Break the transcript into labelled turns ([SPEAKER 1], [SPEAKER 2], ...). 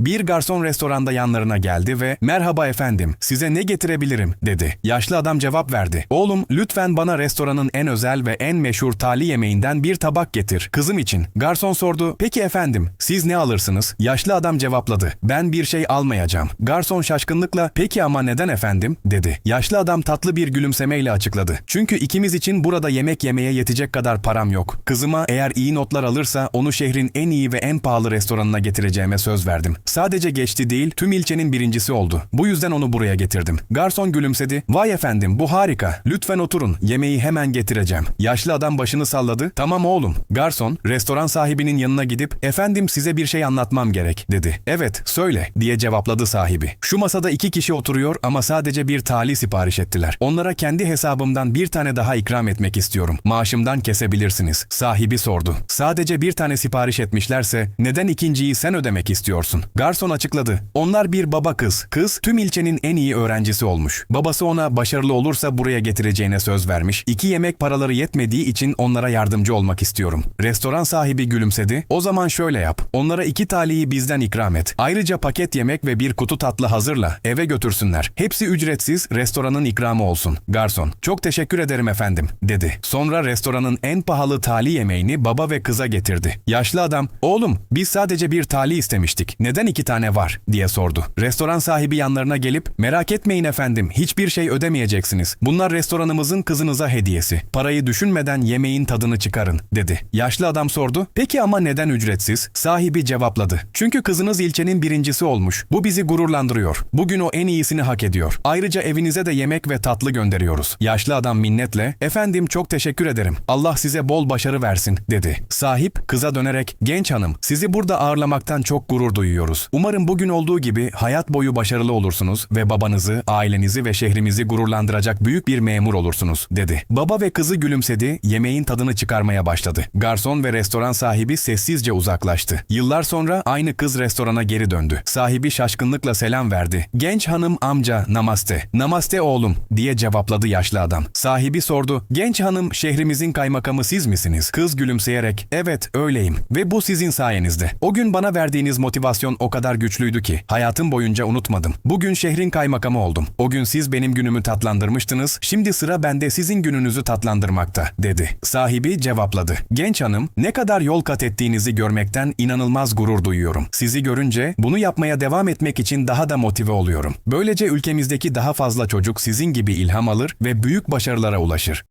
[SPEAKER 1] Bir garson restoranda yanlarına geldi ve "Merhaba efendim, size ne getirebilirim?" dedi. Yaşlı adam cevap verdi. "Oğlum, lütfen bana restoranın en özel ve en meşhur tali yemeğinden bir tabak getir. Kızım için." Garson sordu. "Peki efendim, siz ne alırsınız?" Yaşlı adam cevapladı. "Ben bir şey almayacağım." Garson şaşkınlıkla "Peki ama neden efendim?" dedi. Yaşlı adam tatlı bir gülümsemeyle açıkladı. "Çünkü ikimiz için burada yemek yemeye yetecek kadar param yok. Kızıma eğer iyi notlar alırsa onu şehrin en iyi ve en pahalı restoranına getireceğime söz verdim. Sadece geçti değil, tüm ilçenin birincisi oldu. Bu yüzden onu buraya getirdim." Garson gülümsedi. "Vay efendim, bu harika. Lütfen oturun. Yemeği hemen getireceğim." Yaşlı adam başını salladı. "Tamam oğlum." Garson, restoran sahibinin yanına gidip, "Efendim size bir şey anlatmam gerek." dedi. "Evet, söyle." diye cevapladı sahibi. "Şu masada iki kişi oturuyor ama sadece bir tali sipariş ettiler. Onlara kendi hesabımdan bir tane daha ikram etmek istiyorum. Maaşımdan kesebilirsiniz." Sahibi sordu. "Sadece bir tane sipariş etmişlerse neden ikinciyi sen ödemek istiyorsun?" Garson açıkladı. "Onlar bir baba kız. Kız tüm ilçenin en iyi öğrencisi olmuş. Babası ona başarılı olursa buraya getireceğine söz vermiş. İki yemek paraları yetmediği için onlara yardımcı olmak istiyorum." Restoran sahibi gülümsedi. "O zaman şöyle yap. Onlara iki taliyi bizden ikram et. Ayrıca paket yemek ve bir kutu tatlı hazırla. Eve götürsünler. Hepsi ücretsiz, restoranın ikramı olsun." Garson, "Çok teşekkür ederim efendim." dedi. Sonra restoranın en pahalı tali yemeğini baba ve kıza getirdi. Yaşlı adam, "Oğlum, biz sadece bir tali istemiştik. Neden iki tane var?" diye sordu. Restoran sahibi yanlarına gelip, "Merak etmeyin efendim, hiçbir şey ödemeyeceksiniz. Bunlar restoranımızın kızınıza hediyesi. Parayı düşünmeden yemeğin tadını çıkarın." dedi. Yaşlı adam sordu, "Peki ama neden ücretsiz?" Sahibi cevapladı. "Çünkü kızınız ilçenin birincisi olmuş. Bu bizi gururlandırıyor. Bugün o en iyisini hak ediyor. Ayrıca evinize de yemek ve tatlı gönderiyoruz." Yaşlı adam minnetle, "Efendim çok teşekkür ederim. Allah size bol başarı versin." dedi. Sahip kıza dönerek, "Genç hanım, sizi burada ağırlamaktan çok gurur duyuyoruz. Umarım bugün olduğu gibi hayat boyu başarılı olursunuz ve babanızı, ailenizi ve şehrimizi gururlandıracak büyük bir memur olursunuz." dedi. Baba ve kızı gülümsedi, yemeğin tadını çıkarmaya başladı. Garson ve restoran sahibi sessizce uzaklaştı. Yıllar sonra aynı kız restorana geri döndü. Sahibi şaşkınlıkla selam verdi. "Genç hanım amca, namaste." "Namaste oğlum." diye cevapladı yaşlı adam. Sahibi sordu. "Genç hanım, şehrimizin kaymakamı siz misiniz?" Kız gülümseyerek, "Evet, öyleyim ve bu sizin sayenizde. O gün bana verdiğiniz motivasyon o kadar güçlüydü ki hayatım boyunca unutmadım. Bugün şehrin kaymakamı oldum. O gün siz benim günümü tatlandırmıştınız. Şimdi sıra bende sizin gününüzü tatlandırmakta." dedi. Sahibi cevapladı. "Genç hanım, ne kadar yol kat ettiğinizi görmekten inanılmaz gurur duyuyorum. Sizi görünce bunu yapmaya devam etmek için daha da motive oluyorum. Böylece ülkemizdeki daha fazla çocuk sizin gibi ilham alır ve büyük başarılara ulaşır."